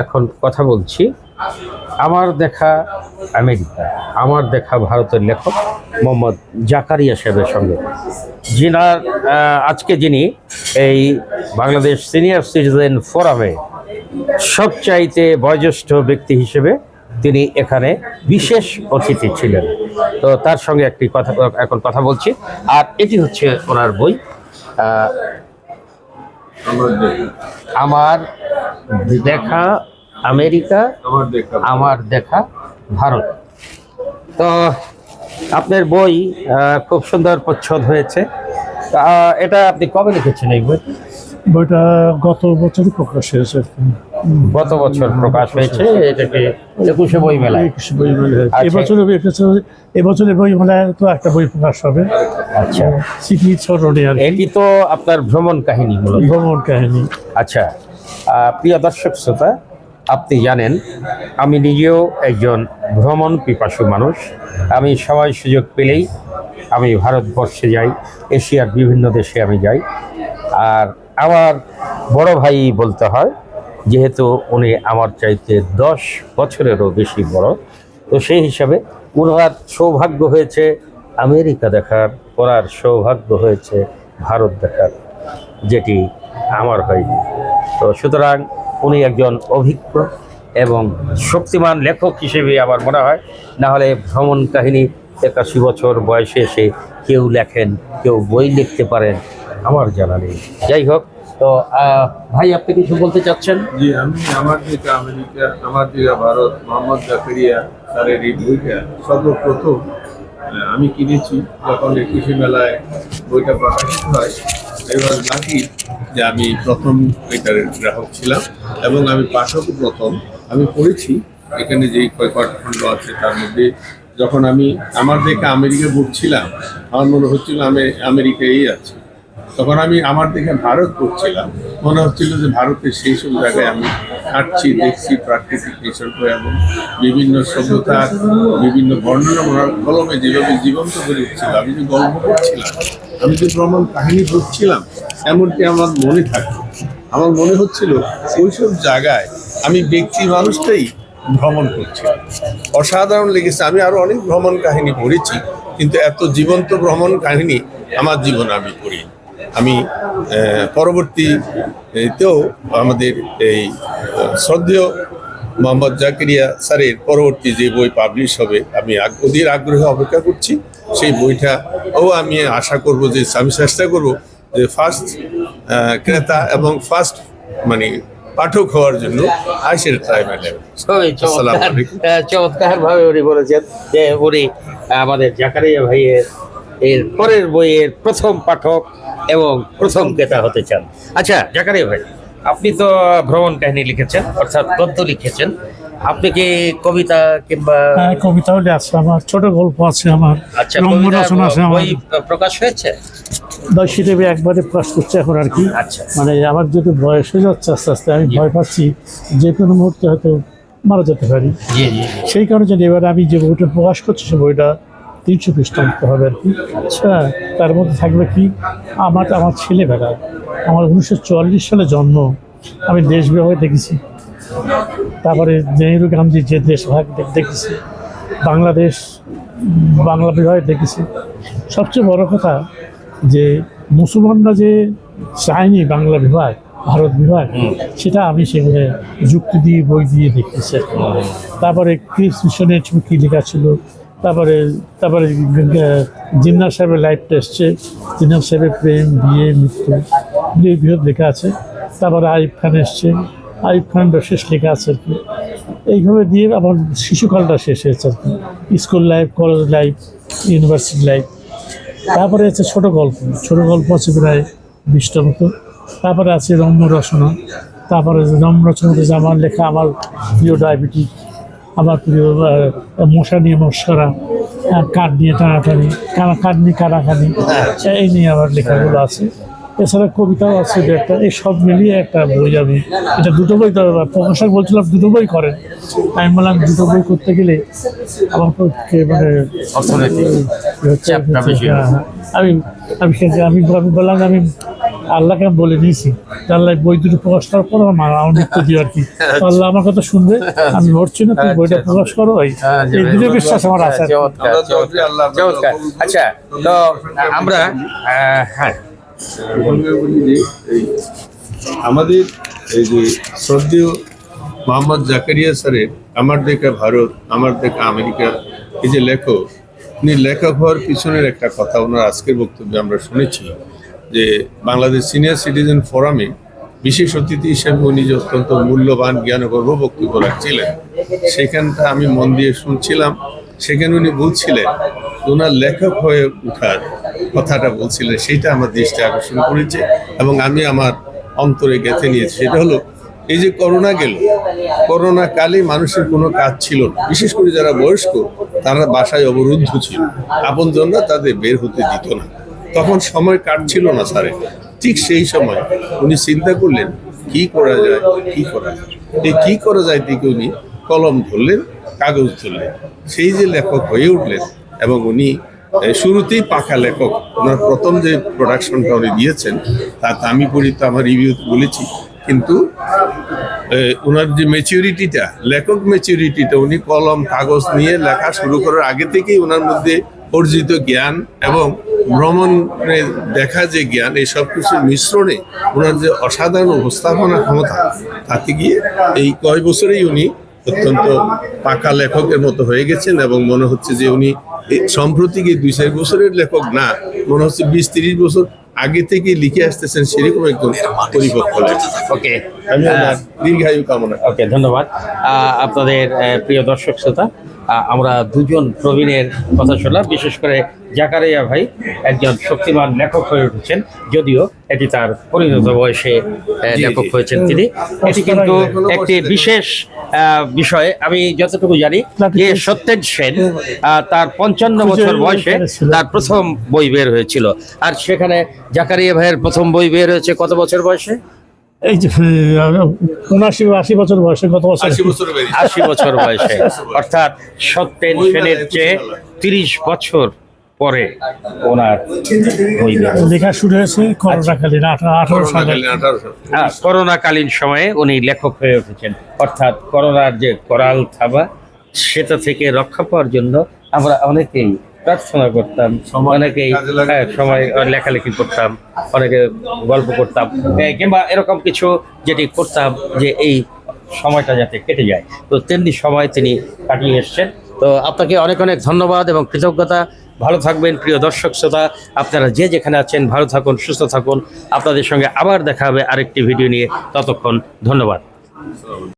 এখন কথা বলছি, আমার দেখা আমেরিকা, আমার দেখা ভারতের লেখক মোহাম্মদ জাকারিয়া সাহেবের সঙ্গে। যিনার আজকে যিনি এই বাংলাদেশ সিনিয়র সিটিজেন ফোরামে সবচাইতে বয়োজ্যেষ্ঠ ব্যক্তি হিসেবে তিনি এখানে বিশেষ অতিথি ছিলেন। তো তার সঙ্গে একটি কথা, এখন কথা বলছি। আর এটি হচ্ছে ওনার বই আমার দেখা আমেরিকা আমার দেখা ভারত। তো আপনার বই খুব সুন্দর প্রচ্ছদ হয়েছে। এটা আপনি কবে লিখেছেন এই বই বইটা গত বছরই প্রকাশ হয়েছে। গত বছর প্রকাশ হয়েছে এটাকে একুশে বই মেলায়? একুশ বই মেলা। আচ্ছা। এবছরে একুশে এবছরের বই মেলায় তো একটা বই প্রকাশ হবে। আচ্ছা। স্মৃতি স্মরণে আর এটি তো আপনার ভ্রমণ কাহিনী ভ্রমণ কাহিনী। আচ্ছা। প্রিয় দর্শক শ্রোতা, আপনি জানেন, আমি নিজেও একজন ভ্রমণ পিপাসু মানুষ। আমি সবাই সুযোগ পেলেই আমি ভারতবর্ষে যাই, এশিয়ার বিভিন্ন দেশে আমি যাই। আর আমার বড় ভাই বলতে হয়, যেহেতু উনি আমার চাইতে দশ বছরেরও বেশি বড়, তো সেই হিসাবে ওনার সৌভাগ্য হয়েছে আমেরিকা দেখার, ওনার সৌভাগ্য হয়েছে ভারত দেখার, যেটি আমার হয়নি। তো সুতরাং উনি একজন অভিজ্ঞ এবং শক্তিমান লেখক হিসেবে আমার মনে হয়। না হলে ভ্রমণ কাহিনী একাশি বছর বয়সে এসে কেউ লেখেন, কেউ বই লিখতে পারেন, আমার জানা নেই। যাই হোক, তো ভাই, আপনি কিছু বলতে চাচ্ছেন? জি, আমি আমার দিকে আমেরিকা, আমার দিকে ভারত, মোহাম্মদ জাকারিয়া স্যারের এই বইটা সর্বপ্রথম আমি কিনেছি যখন একুশে মেলায় বইটা প্রকাশিত হয়। এবার লাকি যে আমি প্রথম এটার গ্রাহক ছিলাম এবং আমি পাঠক প্রথম, আমি পড়েছি। এখানে যে খণ্ড আছে তার মধ্যে যখন আমি, আমার দেখে আমেরিকা ঘুরছিলাম আমার মনে হচ্ছিল আমি আমেরিকায় আছি। তখন আমি আমার দেখে ভারত করছিলাম। মনে হচ্ছিল যে ভারতের সেই সব জায়গায় আমি হাঁটছি দেখছি প্রাকৃতিক নিসর্গ এবং বিভিন্ন সভ্যতার বিভিন্ন বর্ণনা কলমে যেভাবে জীবন্ত করে উঠছিল, আমি যে গল্প করছিলাম, আমি যে ভ্রমণ কাহিনী বুঝছিলাম এমনটি আমার মনে থাকতো আমার মনে হচ্ছিল ওইসব জায়গায় আমি ব্যক্তি মানুষটাই ভ্রমণ করছি। অসাধারণ লেগেছে, আমি আরও অনেক ভ্রমণ কাহিনী পড়েছি, কিন্তু এত জীবন্ত ভ্রমণ কাহিনী আমার জীবনে আমি পড়ি আমি পরবর্তীতেও আমাদের এই শ্রদ্ধেয় মোহাম্মদ জাকিরিয়া স্যারের পরবর্তী যে বই পাবলিশ হবে আমি অধীর আগ্রহে অপেক্ষা করছি। সেই বইটা ও আমি আশা করব যে আমি চেষ্টা করব যে ফার্স্ট ক্রেতা এবং ফার্স্ট মানে পাঠক হওয়ার জন্য আই সেটা ট্রাই চমৎকার। চমৎকার ভাবে উনি বলেছেন যে উনি আমাদের জাকারিয়া ভাইয়ের এর পরের বইয়ের প্রথম পাঠক এবং প্রথম ক্রেতা হতে চান। আচ্ছা জাকারিয়া ভাই আপনি তো ভ্রমণ কাহিনী লিখেছেন অর্থাৎ গদ্য লিখেছেন। আপনি কি কবিতা কিংবা হ্যাঁ, কবিতাও আছে। আমার ছোট গল্প আছে আমার আচ্ছা রচনা আছে আমার। বই প্রকাশ হয়েছে? দশ হিসেবে একবারে প্রকাশ করছে এখন আর কি। আচ্ছা। মানে আমার যদি বয়স হয়ে যাচ্ছে আস্তে আস্তে আমি ভয় পাচ্ছি যে কোনো মুহূর্তে হয়তো মারা যেতে পারি। সেই কারণে যদি এবার আমি যে বইটা প্রকাশ করছি সে বইটা তিনশো পৃষ্ঠা লিখতে হবে আর কি। হ্যাঁ তার মধ্যে থাকবে কি? আমার আমার ছেলেবেলা আমার উনিশশো চুয়াল্লিশ সালে জন্ম। আমি দেশবিভাগে দেখেছি। তারপরে নেহরু গান্ধী যে দেশভাগ দে- দেখেছি। বাংলাদেশ বাংলা বিভাগে দেখেছি। সবচেয়ে বড় কথা যে মুসলমানরা যে চায়নি বাংলা বিভাগ ভারত বিভাগ সেটা আমি সেখানে যুক্তি দিয়ে বই দিয়ে দেখতেছি তারপরে ক্রিস মিশনের ছবি কী লেখা ছিল? তারপরে তারপরে জিন্না সাহেবের লাইফটা এসছে। জিন্না সাহেবের প্রেম, বিয়ে, মৃত্যু বৃহৎ লেখা আছে। তারপরে আইব খান এসছে। আইব খানটা শেষ লেখা আছে আর কি। এইভাবে দিয়ে আমার শিশুকালটা শেষ হয়েছে আর কি। School life college life university life তারপরে আছে ছোট গল্প। ছোট গল্প আছে প্রায় বিশটা মতো। তারপরে আছে রম্য রচনা। তারপরে রম্য রচনাতে আমার লেখা, আমার প্রিয় ডায়াবেটিক আমার প্রিয় মশা নিয়ে মশারা কাঠ নিয়ে টানাটানি কানা কাঠ নিয়ে কানাকানি এই নিয়ে আমার লেখাগুলো আছে। এছাড়া কবিতাও আছে দু একটা এই সব মিলিয়ে একটা বই আমি এটা দুটো বই তো প্রকাশক বলছিলাম দুটো বই করেন। আমি বললাম দুটো বই করতে গেলে আমার পক্ষে মানে হ্যাঁ, হ্যাঁ। আমি আমি আমি বললাম আমি আল্লাহকে আমি বলে দিয়েছি আল্লাহ বই দুটো প্রকাশ করার পর আমার আমার মৃত্যু দিও আর কি আল্লাহ আমার কথা শুনবে আমি মরছি না তুমি বইটা প্রকাশ করো এই হ্যাঁ, দৃঢ় ধন্যবাদ। বিশ্বাস আমার আছে। চমৎকার, আমরা করুন। আচ্ছা তো আমরা হ্যাঁ আমাদের এই যে শ্রদ্ধেয় মোহাম্মদ জাকারিয়া স্যারের আমার দেখা ভারত আমার দেখা আমেরিকা এই যে লেখক উনি লেখক হওয়ার পিছনের একটা কথা ওনার আজকের বক্তব্যে আমরা শুনেছি যে বাংলাদেশ সিনিয়র সিটিজেন ফোরামে বিশেষ অতিথি হিসেবে উনি যে অত্যন্ত মূল্যবান, জ্ঞানগর্ভ বক্তব্য রাখছিলেন, সেখানটা আমি মন দিয়ে শুনছিলাম। সেখানে উনি বলছিলেন, ওনার লেখক হয়ে ওঠার কথাটা বলছিলেন, সেটা আমার দৃষ্টি আকর্ষণ করেছে এবং আমি আমার অন্তরে গেঁথে নিয়েছি। সেটা হলো, এই যে করোনা গেল, করোনা কালে মানুষের কোনো কাজ ছিল না। বিশেষ করে যারা বয়স্ক, তারা বাসায় অবরুদ্ধ ছিল। আপনজনরা তাদের বের হতে দিত না। তখন সময় কাটছিল না স্যারের ঠিক সেই সময় উনি চিন্তা করলেন, কি করা যায়, কি করা যায়? এই কি করা যায় দিকে উনি কলম ধরলেন, কাগজ ধরলেন। সেই যে লেখক হয়ে উঠলেন এবং উনি শুরুতেই পাখা লেখক, ওনার প্রথম যে প্রোডাকশনটা উনি দিয়েছেন, তাতে আমি পড়ি তো আমার রিভিউ বলেছি। কিন্তু ওনার যে ম্যাচিউরিটিটা লেখক ম্যাচিউরিটিটা উনি কলম, কাগজ নিয়ে লেখা শুরু করার আগে থেকেই ওনার মধ্যে অর্জিত জ্ঞান এবং ভ্রমণে দেখা যে জ্ঞান এই সব কিছুর মিশ্রণে ওনার যে অসাধারণ উপস্থাপনা ক্ষমতা তাতে গিয়ে এই কয় বছরেই উনি অত্যন্ত পাকা লেখকের মতো হয়ে গেছেন এবং মনে হচ্ছে যে উনি সম্প্রতি গিয়ে দুই চার বছরের লেখক না মনে হচ্ছে বিশ তিরিশ বছর আগে থেকে লিখে আসতেছেন সেরকম একজন পরিপক্ক ওকে আমি দীর্ঘায়ু কামনা ওকে ধন্যবাদ। আপনাদের প্রিয় দর্শক শ্রোতা আমরা দুজন প্রবীণের কথা শুনলাম বিশেষ করে জাকারিয়া ভাই একজন শক্তিমান লেখক হয়ে উঠেছেন যদিও এটি তার পরিণত বয়সে লেখক হয়েছেন তিনি। এটি কিন্তু একটি বিশেষ আহ, বিষয়। আমি যতটুকু জানি যে সত্যেন সেন আহ, তার পঞ্চান্ন বছর বয়সে তার প্রথম বই বের হয়েছিল। আর সেখানে জাকারিয়া ভাইয়ের প্রথম বই বের হয়েছে কত বছর বয়সে? এই যে উনআশি আশি বছর বয়সে গত বছর? আশি বছর বয়সে। অর্থাৎ সত্যেন সেনের চেয়ে তিরিশ বছর পরে ওনার। লেখা শুরু হয়েছে করোনাকালীন আঠারো আঠারো সালে। হ্যাঁ, করোনাকালীন সময়ে উনি লেখক হয়ে উঠেছেন। অর্থাৎ করোনার যে করাল থাবা সেটা থেকে রক্ষা পাওয়ার জন্য আমরা অনেকেই প্রার্থনা করতাম। অনেকেই। হ্যাঁ, সময় লেখালেখি করতাম অনেকে গল্প করতাম। কিংবা এরকম কিছু যেটি করতাম যে এই সময়টা যাতে কেটে যায়। তো তেমনি সময় তিনি কাটিয়ে এসছেন। তো আপনাকে অনেক অনেক ধন্যবাদ এবং কৃতজ্ঞতা। ভালো থাকবেন প্রিয় দর্শক শ্রোতা। আপনারা যে যেখানে আছেন ভালো থাকুন সুস্থ থাকুন। আপনাদের সঙ্গে আবার দেখা হবে আরেকটি ভিডিও নিয়ে। ততক্ষণ ধন্যবাদ।